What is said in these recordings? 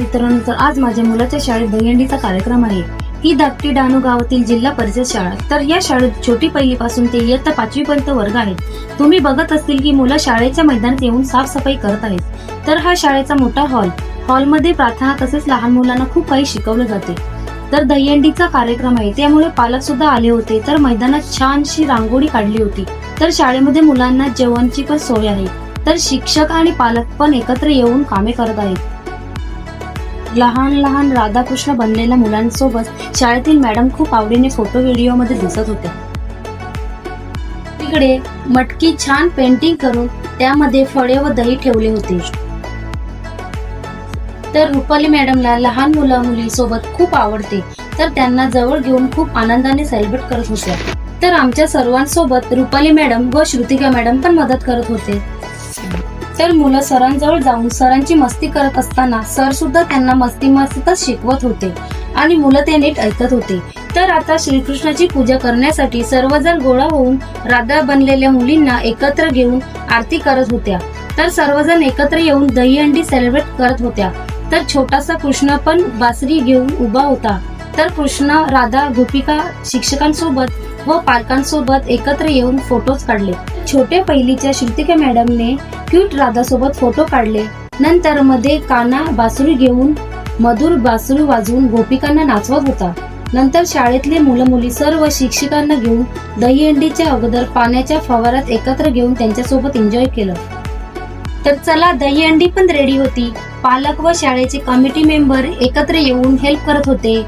मित्रांनो आज माझ्या मुलाच्या शाळेत दहीहंडीचा कार्यक्रम आहे. ही धाकटी डानू गावातील जिल्हा परिषद शाळा. तर या शाळेत छोटी पहिलीपासून ते इयत्ता पाचवी पर्यंत वर्ग आहेत. तुम्ही बघत असतील की मुलं शाळेच्या मैदानात येऊन साफसफाई करत आहेत. तर हा शाळेचा मोठा हॉल. हॉलमध्ये प्रार्थना तसेच लहान मुलांना खूप काही शिकवलं जाते. तर दहीहंडीचा कार्यक्रम आहे. त्यामुळे पालक सुद्धा आले होते. तर मैदानात छानशी रांगोळी काढली होती. तर शाळेमध्ये मुलांना जेवणची पण सोय आहे. तर शिक्षक आणि पालक पण एकत्र येऊन कामे करत आहेत. लहान लहान राधाकृष्ण बनलेल्या मुलांसोबत शाळेतील मॅडम खूप आवडीने फोटो व्हिडिओमध्ये दिसत होत्या. तिकडे मटकी छान पेंटिंग करून त्यामध्ये फळे व दही ठेवले होते. तर रुपाली मॅडमला लहान मुला मुली सोबत खूप आवडते. तर त्यांना जवळ घेऊन खूप आनंदाने सेलिब्रेट करत होत्या. तर आमच्या सर्वांसोबत रुपाली मॅडम व श्रुतिका मॅडम पण मदत करत होते. तर मुलं सरांजवळ जाऊन सरांची मस्ती करत असताना सर सुद्धा त्यांना मस्ती मस्तीतच शिकवत होते आणि मुलं ते नीट ऐकत होते. तर आता श्रीकृष्णाची पूजा करण्यासाठी सर्वजण गोळा होऊन राधा बनलेल्या मुलींना एकत्र घेऊन आरती करत होत्या. तर सर्वजण एकत्र येऊन दहीहंडी सेलिब्रेट करत होत्या. तर छोटासा कृष्ण पण बासरी घेऊन उभा होता. तर कृष्ण राधा गोपिका शिक्षकांसोबत व पालकांसोबत एकत्र येऊन फोटोज काढले. छोट्या पहिलीच्या श्रुतिका मॅडमने क्यूट राधासोबत फोटो काढले. नंतर मध्ये काना बासुरी घेऊन मधुर बासुरी वाजवून गोपिकांना नाचवत होता. नंतर शाळेतले मुलं मुली सर्व शिक्षकांना घेऊन दहीहंडीच्या अगोदर पाण्याच्या फवारात एकत्र घेऊन त्यांच्यासोबत एन्जॉय केलं. तर चला दहीहंडी पण रेडी होती. पालक व शाळेचे कमिटी मेंबर एकत्र येऊन हेल्प करत होते.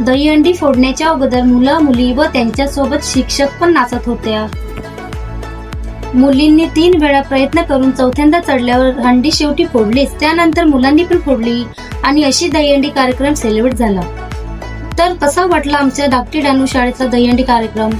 दहीहंडी फोडण्याच्या अगोदर मुलं मुली व त्यांच्यासोबत शिक्षक पण नाचत होत्या. मुलींनी तीन वेळा प्रयत्न करून चौथ्यांदा चढल्यावर हंडी शेवटी फोडलीच. त्यानंतर मुलांनी पण फोडली आणि अशी दहीहंडी कार्यक्रम सेलिब्रेट झाला. तर कसा वाटला आमच्या धाकटी डानू शाळेचा दहीहंडी कार्यक्रम?